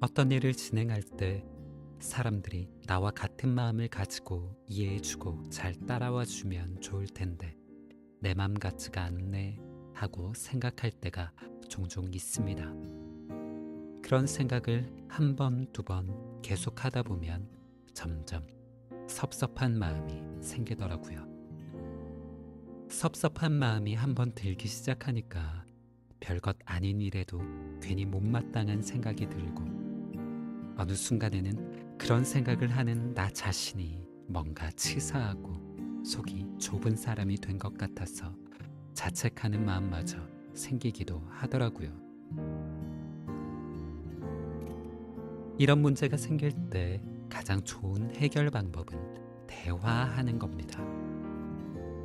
어떤 일을 진행할 때 사람들이 나와 같은 마음을 가지고 이해해주고 잘 따라와 주면 좋을 텐데 내 맘 같지가 않네 하고 생각할 때가 종종 있습니다. 그런 생각을 한 번, 두 번 계속 하다 보면 점점 섭섭한 마음이 생기더라고요. 섭섭한 마음이 한 번 들기 시작하니까 별것 아닌 일에도 괜히 못마땅한 생각이 들고 어느 순간에는 그런 생각을 하는 나 자신이 뭔가 치사하고 속이 좁은 사람이 된 것 같아서 자책하는 마음마저 생기기도 하더라고요. 이런 문제가 생길 때 가장 좋은 해결 방법은 대화하는 겁니다.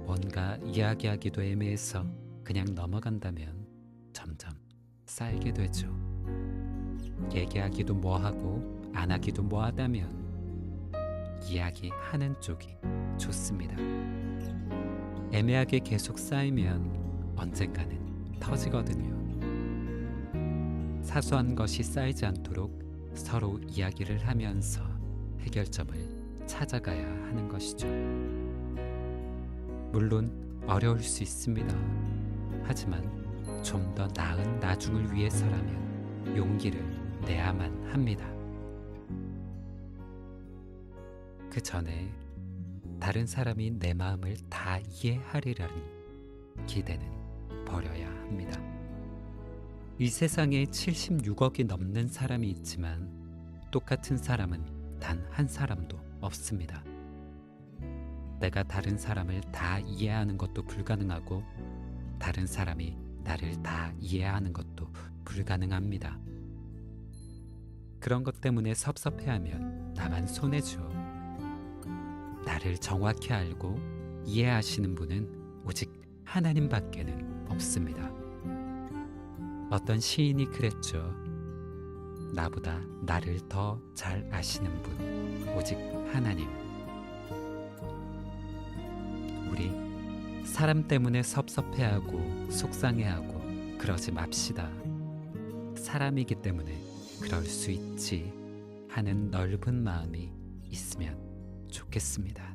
뭔가 이야기하기도 애매해서 그냥 넘어간다면 점점 쌓이게 되죠. 얘기하기도 뭐하고 안 하기도 뭐하다면 이야기하는 쪽이 좋습니다. 애매하게 계속 쌓이면 언젠가는 터지거든요. 사소한 것이 쌓이지 않도록 서로 이야기를 하면서 해결점을 찾아가야 하는 것이죠. 물론 어려울 수 있습니다. 하지만 좀 더 나은 나중을 위해서라면 용기를 내야만 합니다. 그 전에 다른 사람이 내 마음을 다 이해하리라는 기대는 버려야 합니다. 이 세상에 76억이 넘는 사람이 있지만 똑같은 사람은 단 한 사람도 없습니다. 내가 다른 사람을 다 이해하는 것도 불가능하고 다른 사람이 나를 다 이해하는 것도 불가능합니다. 그런 것 때문에 섭섭해하면 나만 손해죠. 나를 정확히 알고 이해하시는 분은 오직 하나님밖에는 없습니다. 어떤 시인이 그랬죠. 나보다 나를 더 잘 아시는 분, 오직 하나님. 우리 사람 때문에 섭섭해하고 속상해하고 그러지 맙시다. 사람이기 때문에 그럴 수 있지 하는 넓은 마음이 있으면 좋겠습니다.